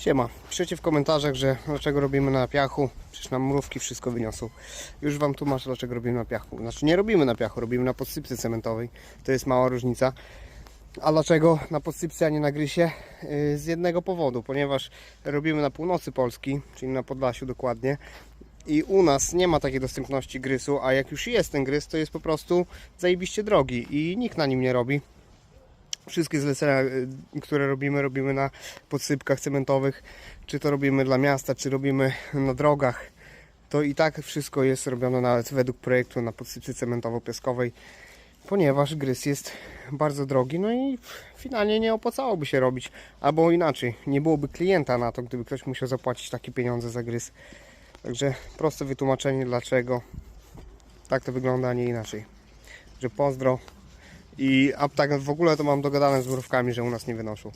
Siema, piszecie w komentarzach, że dlaczego robimy na piachu, przecież nam mrówki wszystko wyniosą. Już Wam tłumaczę, dlaczego robimy na piachu. Znaczy nie robimy na piachu, robimy na podsypce cementowej. To jest mała różnica. A dlaczego na podsypce, a nie na grysie? Yy, Z jednego powodu, ponieważ robimy na północy Polski, czyli na Podlasiu dokładnie. I u nas nie ma takiej dostępności grysu, a jak już jest ten grys, to jest po prostu zajebiście drogi i nikt na nim nie robi. Wszystkie zlecenia, y, które robimy, robimy na podsypkach cementowych, czy to robimy dla miasta, czy robimy na drogach. To i tak wszystko jest robione nawet według projektu na podsypce cementowo-piaskowej, ponieważ grys jest bardzo drogi, no i finalnie nie opłacałoby się robić. Albo inaczej, nie byłoby klienta na to, gdyby ktoś musiał zapłacić takie pieniądze za grys. Także proste wytłumaczenie dlaczego tak to wygląda, a nie inaczej. Że pozdro. I a tak w ogóle to mam dogadane z mrówkami, że u nas nie wynoszą.